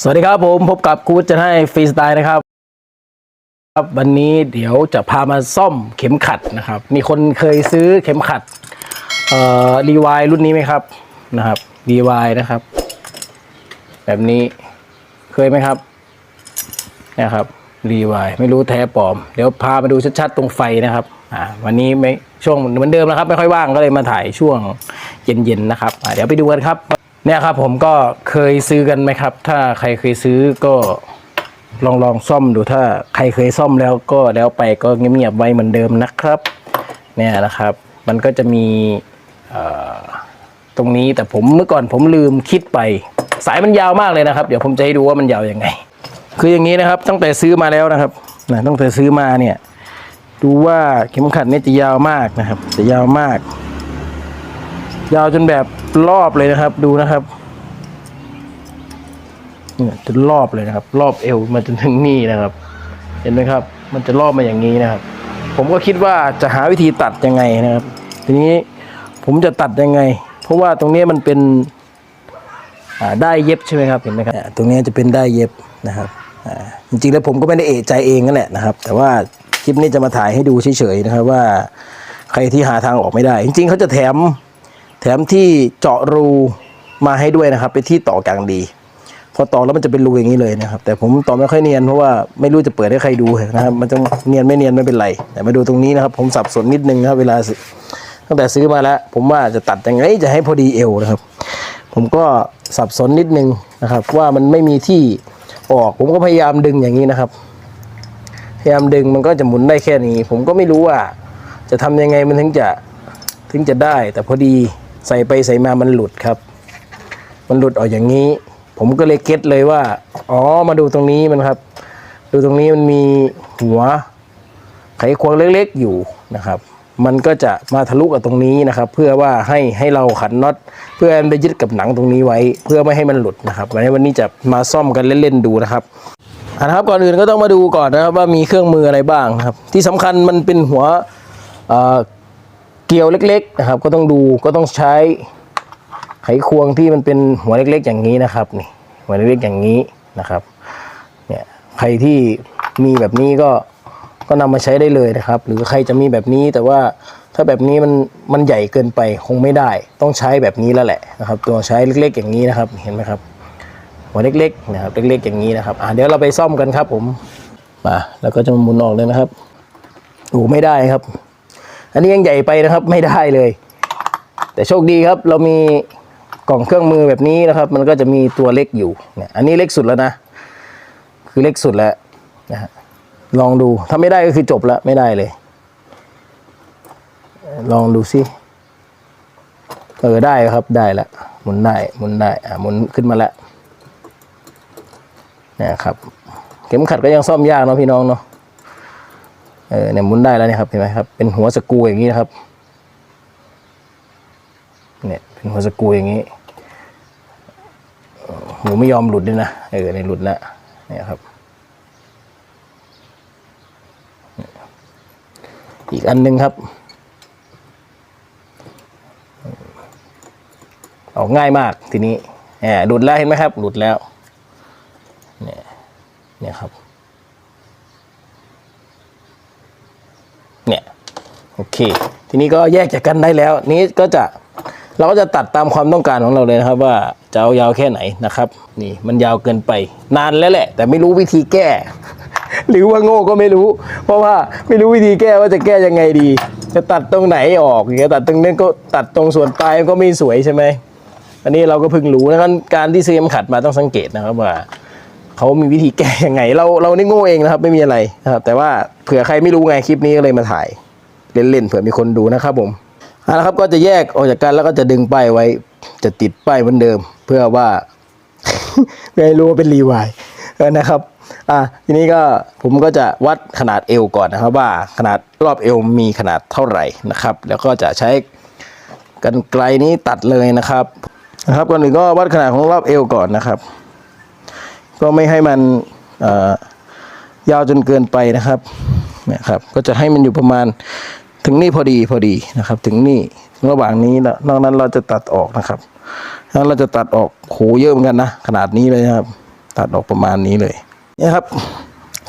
สวัสดีครับผมพบกับครูจะให้ฟรีสไตล์นะครับครับวันนี้เดี๋ยวจะพามาซ่อมเข็มขัดนะครับ มีคนเคยซื้อเข็มขัดเอ่อรีวายรุ่นนี้ไหมครับนะครับรีวายนะครับ แบบนี้เคยไหมครับนะครับรีวายไม่รู้แท้ปลอม เดี๋ยวพามาดูชัดๆตรงไฟนะครับอ่าวันนี้ไม่ช่วงเหมือนเดิมนะครับ ไม่ค่อยว่างก็เลยมาถ่ายช่วงเย็นๆนะครับอ่าเดี๋ยวไปดูกันครับ เนี่ยครับผมก็เคยซื้อกันไหมครับ ถ้าใครเคยซื้อก็ลองลองซ่อมดูถ้าใครเคยซ่อมแล้วก็แล้วไปก็เงียบๆไว้เหมือนเดิมนะครับ เนี่ยนะครับ มันก็จะมีตรงนี้แต่ผมเมื่อก่อนผมลืมคิดไป สายมันยาวมากเลยนะครับ เดี๋ยวผมจะให้ดูว่ามันยาวยังไง คืออย่างนี้นะครับ ตั้งแต่ซื้อมาแล้วนะครับนะตั้งแต่ซื้อมาเนี่ย ดูว่าเข็มขัดเนี่ยจะยาวมากนะครับ จะยาวมาก ยาวจนแบบ รอบเลยนะครับ ดูนะครับเนี่ยจนรอบเลยนะครับ รอบเอวมาจนถึงนี่นะครับ เห็นไหมครับ มันจะรอบมาอย่างนี้นะครับ ผมก็คิดว่าจะหาวิธีตัดยังไงนะครับ ทีนี้ผมจะตัดยังไง เพราะว่าตรงนี้มันเป็นได้เย็บใช่ไหมครับเห็นไหมครับตรงนี้จะเป็นได้เย็บนะครับอ่าจริงๆแล้วผมก็ไม่ได้เอะใจเองนั่นแหละนะครับ แต่ว่าคลิปนี้จะมาถ่ายให้ดูเฉยๆนะครับว่าใครที่หาทางออกไม่ได้ จริงๆเขาจะแถม มที่เจาะรูมาให้ด้วยนะครับเป็นที่ต่อกลางดีพอต่อแล้วมันจะเป็นรูอย่างนี้เลยนะครับ แต่ผมต่อไม่ค่อยเนียนเพราะว่าไม่รู้จะเปิดให้ใครดูนะครับ มันจะเนียนไม่เนียนไม่เป็นไร แต่มาดูตรงนี้นะครับ ผมสับสนนิดนึงนะครับเวลาซื้อตั้งแต่ซื้อมาแล้ว ผมว่าจะตัดยังไงจะให้พอดีเอวนะครับ ผมก็สับสนนิดนึงนะครับ ว่ามันไม่มีที่ออก ผมก็พยายามดึงอย่างนี้นะครับ พยายามดึงมันก็จะหมุนได้แค่นี้ ผมก็ไม่รู้ว่า จะทำยังไงมันถึงจะถึงจะได้ แต่พอดี ใส่ไปใส่มามันหลุดครับ มันหลุดออกอย่างนี้ ผมก็เลยเก็ตเลยว่า อ๋อมาดูตรงนี้มันครับ ดูตรงนี้มันมีหัว ไขควงเล็กๆอยู่นะครับ มันก็จะมาทะลุกับตรงนี้นะครับ เพื่อว่าให้ให้เราขันน็อตเพื่อให้มันไปยึดกับหนังตรงนี้ไว้ เพื่อไม่ให้มันหลุดนะครับวันนี้วันนี้จะมาซ่อมกันเล่นๆดูนะครับอะนะครับก่อนอื่นก็ต้องมาดูก่อนนะครับว่ามีเครื่องมืออะไรบ้างครับ ที่สำคัญมันเป็นหัว เกลียวเล็กๆนะครับ ก็ต้องดูก็ต้องใช้ไขควงที่มันเป็นหัวเล็กๆ อย่างนี้นะครับนี่หัวเล็กๆอย่างนี้นะครับเนี่ยใครที่มีแบบนี้ก็ก็นำมาใช้ได้เลยนะครับ หรือใครจะมีแบบนี้แต่ว่าถ้าแบบนี้มันมันใหญ่เกินไปคงไม่ได้ ต้องใช้แบบนี้แล้วแหละนะครับ ตัวใช้เล็กๆ อย่างนี้นะครับเห็นไหมครับ หัวเล็กๆนะครับเล็กๆ อย่างนี้นะครับอะเดี๋ยวเราไปซ่อมกันครับผมมาแล้วก็จะหมุนออกเลยนะครับโอ้ไม่ได้ครับ อันนี้ยังใหญ่ไปนะครับไม่ได้เลย แต่โชคดีครับ เรามีกล่องเครื่องมือแบบนี้นะครับ มันก็จะมีตัวเล็กอยู่เนี่ยอันนี้เล็กสุดแล้วนะ คือเล็กสุดแล้วนะฮะลองดูถ้าไม่ได้ก็คือจบแล้วไม่ได้เลย ลองดูสิเออได้ครับได้แล้วหมุนได้หมุนได้อ่าหมุนขึ้นมาแล้วนะครับ เข็มขัดก็ยังซ่อมยากเนาะพี่น้องเนาะ เออเนี่ยหมุนได้แล้วเนี่ยครับเห็นไหมครับเป็นหัวสกูอย่างนี้นะครับเนี่ยเป็นหัวสกูอย่างนี้หมูไม่ยอมหลุดด้วยนะเออในหลุดแล้วเนี่ยครับ อีกอันหนึ่งครับ ออกง่ายมากทีนี้แหมหลุดแล้วเห็นไหมครับ หลุดแล้ว เนี่ยเนี่ยครับ เนี่ย โอ เค ทีนี้ก็แยกจากกันได้แล้ว นี้ก็จะเราก็จะตัดตามความต้องการของเราเลยนะครับ ว่าจะเอายาวแค่ไหนนะครับ นี่มันยาวเกินไป นานแล้วแหละ แต่ไม่รู้วิธีแก้ หรือว่าโง่ก็ไม่รู้ เพราะว่าไม่รู้วิธีแก้ว่าจะแก้ยังไงดี จะตัดตรงไหนออกอย่างเงี้ยตัดตรงนี้ก็ตัดตรงส่วนปลายก็ไม่สวยใช่ไหมอันนี้เราก็เพิ่งรู้นะครับการที่ซื้อเข็มขัดมาต้องสังเกตนะครับว่าเขามีวิธีแก้ยังไง เราเรานี่โง่เองนะครับ ไม่มีอะไรนะครับ แต่ว่าเผื่อใครไม่รู้ไงคลิปนี้ก็เลยมาถ่าย เล่นๆเผื่อมีคนดูนะครับผมเอาละครับก็จะแยกออกจากกันแล้วก็จะดึงป้ายไว้ จะติดป้ายเหมือนเดิม เพื่อว่าไม่รู้ว่าเป็นรีวายนะครับอะทีนี้ก็ผมก็จะวัดขนาดเอวก่อนนะครับ ว่าขนาดรอบเอวมีขนาดเท่าไหร่นะครับ แล้วก็จะใช้กันไกลนี้ตัดเลยนะครับนะครับก่อนอื่นก็วัดขนาดของรอบเอวก่อนนะครับ ก็ไม่ให้มันยาวจนเกินไปนะครับเนี่ยครับ ก็จะให้มันอยู่ประมาณ ถึงนี่พอดีพอดีนะครับ ถึงนี่ระหว่างนี้แล้วนอกนั้นเราจะตัดออกนะครับแล้วเราจะตัดออกโหเยอะเหมือนกันนะขนาดนี้เลยนะครับ ตัดออกประมาณนี้เลยนี่ครับ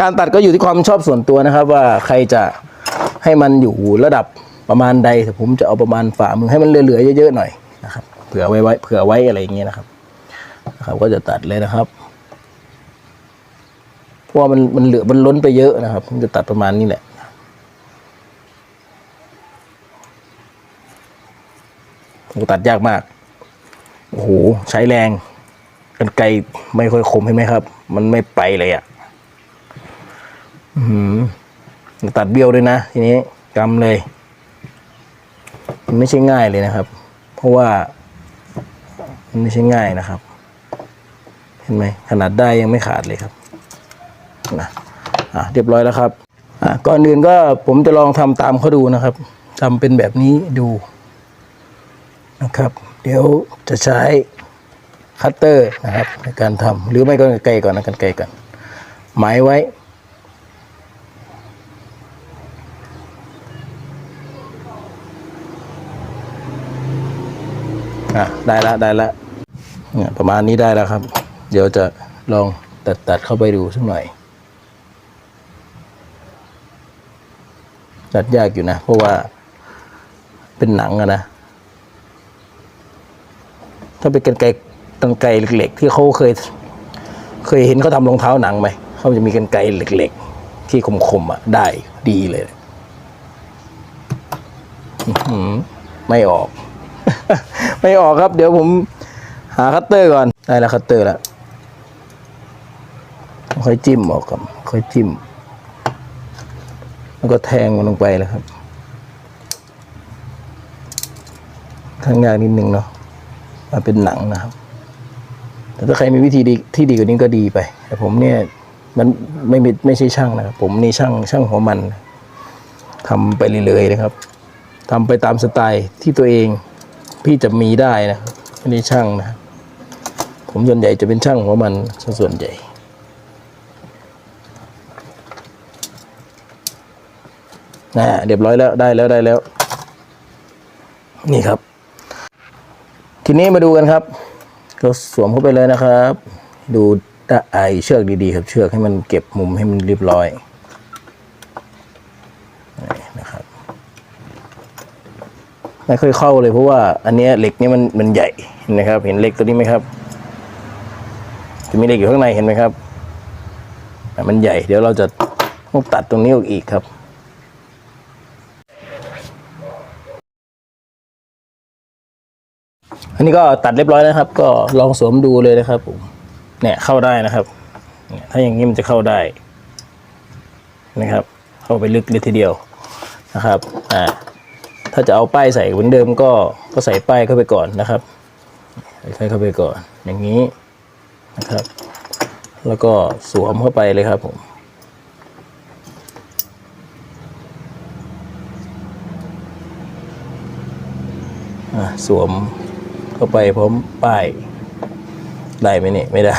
การตัดก็อยู่ที่ความชอบส่วนตัวนะครับ ว่าใครจะให้มันอยู่ระดับประมาณใดแต่ผมจะเอาประมาณฝ่ามือให้มันเหลือๆเยอะๆหน่อยนะครับเผื่อไว้ไว้เผื่อไว้อะไรอย่างเงี้ยนะครับนะครับก็จะตัดเลยนะครับเพราะว่ามันมันเหลือมันล้นไปเยอะนะครับผมจะตัดประมาณนี้แหละ ผม ตัดยากมาก โอ้โห ใช้แรง กันไกลไม่ค่อยคมเห็นไหมครับ มันไม่ไปเลยอะ่ะอือหือตัดเบี้ยวด้วยนะ ทีนี้กำเลย มันไม่ใช่ง่ายเลยนะครับ เพราะว่า มันไม่ใช่ง่ายนะครับ เห็นไหมขนาดได้ยังไม่ขาดเลยครับนะอะเรียบร้อยแล้วครับอะก่อนอื่นก็ผมจะลองทำตามเขาดูนะครับทำเป็นแบบนี้ดู นะครับ เดี๋ยวจะใช้คัตเตอร์นะครับในการทำหรือไม่ก็กันไกลก่อนนะกันไกลก่อนหมายไว้อะได้ละได้ละเนี่ยประมาณนี้ได้แล้วครับ เดี๋ยวจะลองตัดตัดเข้าไปดูสักหน่อยตัดยากอยู่นะ เพราะว่าเป็นหนังอะนะ ถ้าเป็นกันไกรกันไกเหล็ก ๆ ที่เขาเคย เคยเห็นเขาทำรองเท้าหนังไหมเขาจะมีกันไกเหล็ก ๆ ที่คมๆอะได้ดีเลยไม่ออก ไม่ออกครับ เดี๋ยวผมหาคัตเตอร์ก่อนได้แล้วคัตเตอร์แล้วค่อยจิ้มออกครับค่อยจิ้ม แล้วก็แทงมันลงไปเลยครับทางยากนิดนึงเนาะ มาเป็นหนังนะครับ แต่ถ้าใครมีวิธีดีที่ดีกว่านี้ก็ดีไป แต่ผมเนี่ยมันไม่ไม่ใช่ช่างนะครับ ผมนี่ช่างช่างหัวมันทำไปเรื่อยๆนะครับทำไปตามสไตล์ที่ตัวเองพี่จะมีได้นะครับไม่ได้ช่างนะผมส่วนใหญ่จะเป็นช่างหัวมันส่วนใหญ่นะเรียบร้อยแล้วได้แล้วได้แล้ว นี่ครับ ทีนี้มาดูกันครับก็สวมเข้าไปเลยนะครับ ดูตะไอเชือกดีๆครับ เชือกให้มันเก็บมุมให้มันเรียบร้อยนะครับไม่ค่อยเข้าเลยเพราะว่าอันเนี้ยเหล็กนี่มันมันใหญ่นไหมครับ เห็นเหล็กตัวนี้ไหมครับจะมีเหล็กอยู่ข้างในเห็นไหมครับ มันใหญ่เดี๋ยวเราจะต้องตัดตรงนี้ออกอีกครับ นนี้ก็ตัดเรียบร้อยแล้วครับ ก็ลองสวมดูเลยนะครับผมเนี่ยเข้าได้นะครับถ้าอย่างนี้มันจะเข้าได้นะครับ เข้าไปลึกเลยทีเดียวนะครับอ่าถ้าจะเอาป้ายใส่เหมือนเดิมก็ก็ใส่ป้ายเข้าไปก่อนนะครับใส่เข้าไปก่อน อย่างนี้นะครับ แล้วก็สวมเข้าไปเลยครับผมอะสวม เข้าไปพร้อมป้ายได้ไหมเนี่ยไม่ได้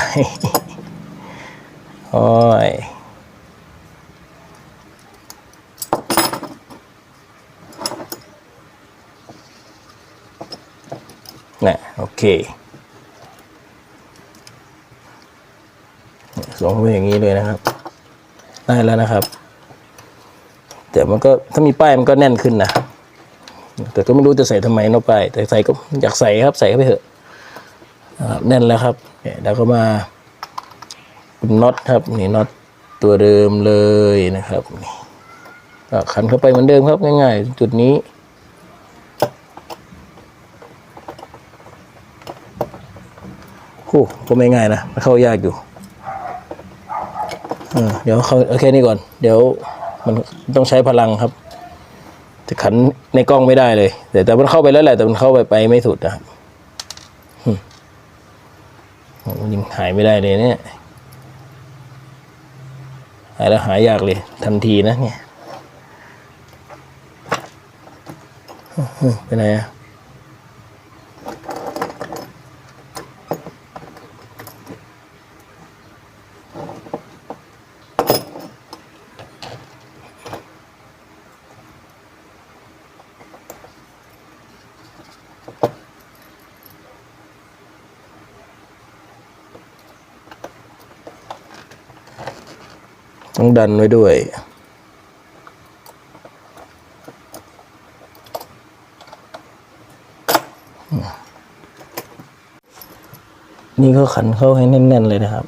โอ้ยนะโอเคสวมเข้าไปอย่างนี้เลยนะครับ ได้แล้วนะครับ แต่มันก็ถ้ามีป้ายมันก็แน่นขึ้นนะ แต่ก็ไม่รู้จะใส่ทำไมเนอกไป แต่ใส่ก็อยากใส่ครับใส่เข้าไปเถอะนะครับแน่นแล้วครับเนี่ยแล้วก็มาน็อตครับนี่น็อตตัวเดิมเลยนะครับขันเข้าไปเหมือนเดิมครับง่ายๆ จุดนี้โอ้ก็ไม่ง่ายนะมันเข้ายากอยู่เออเดี๋ยวเขาโอเคนี่ก่อน เดี๋ยวมันต้องใช้พลังครับ จะขันในกล้องไม่ได้เลย แต่แต่มันเข้าไปแล้วแหละแต่มันเข้าไปไปไม่สุดนะครับหึโอ้ยิงหายไม่ได้เลยเนี่ยหายแล้วหายยากเลย ทันทีนะเนี่ยเป็นไงอะ ต้องดันไว้ด้วย นี่ก็ขันเข้าให้แน่นๆเลยนะครับ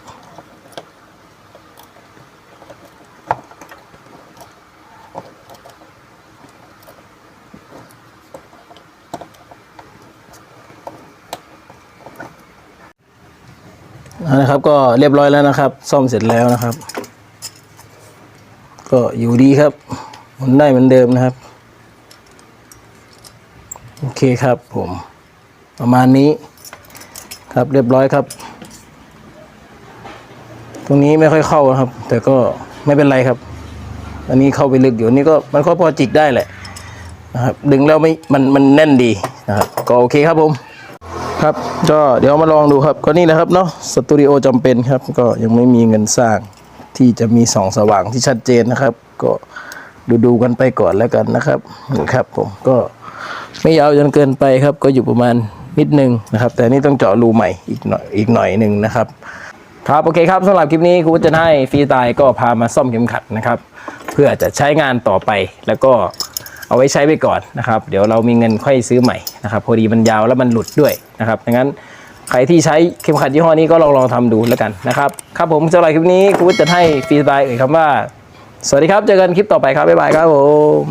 นะครับก็เรียบร้อยแล้วนะครับ ซ่อมเสร็จแล้วนะครับ ก็อยู่ดีครับหมุนได้เหมือนเดิมนะครับ โอเคครับผมประมาณนี้ครับเรียบร้อยครับ ตรงนี้ไม่ค่อยเข้าครับ แต่ก็ไม่เป็นไรครับ อันนี้เข้าไปลึกอยู่นนี่ก็มันก็พอจิกได้แหละนะครับดึงแล้วไม่มันมันแน่นดีนะครับก็โอเคครับผมครับก็เดี๋ยวมาลองดูครับ ก็นี่แหละครับเนาะสตูดิโอจำเป็นครับ ก็ยังไม่มีเงินสร้าง ที่จะมีส่องสว่างที่ชัดเจนนะครับ ก็ดูดูกันไปก่อนแล้วกันนะครับนี่ครับ ผมก็ไม่ยาวจนเกินไปครับ ก็อยู่ประมาณนิดนึงนะครับ แต่นี่ต้องเจาะรูใหม่อีกหน่อยอีกหน่อยหนึ่งนะครับ ครับโอเคครับสำหรับคลิปนี้ครูจะให้ฟรีตล์ก็พามาซ่อมเข็มขัดนะครับ เพื่อจะใช้งานต่อไปแล้วก็เอาไว้ใช้ไปก่อนนะครับ เดี๋ยวเรามีเงินค่อยซื้อใหม่นะครับ พอดีมันยาวแล้วมันหลุดด้วยนะครับดังนั้น ใครที่ใช้เข็มขัดยี่ห้อนี้ก็ลองลองทำดูแล้วกันนะครับ ครับผมสำหรับคลิปนี้ครูจะให้ฟรีสไตล์เอ่ยคำว่า สวัสดีครับ เจอกันคลิปต่อไปครับ บ๊ายบายครับผม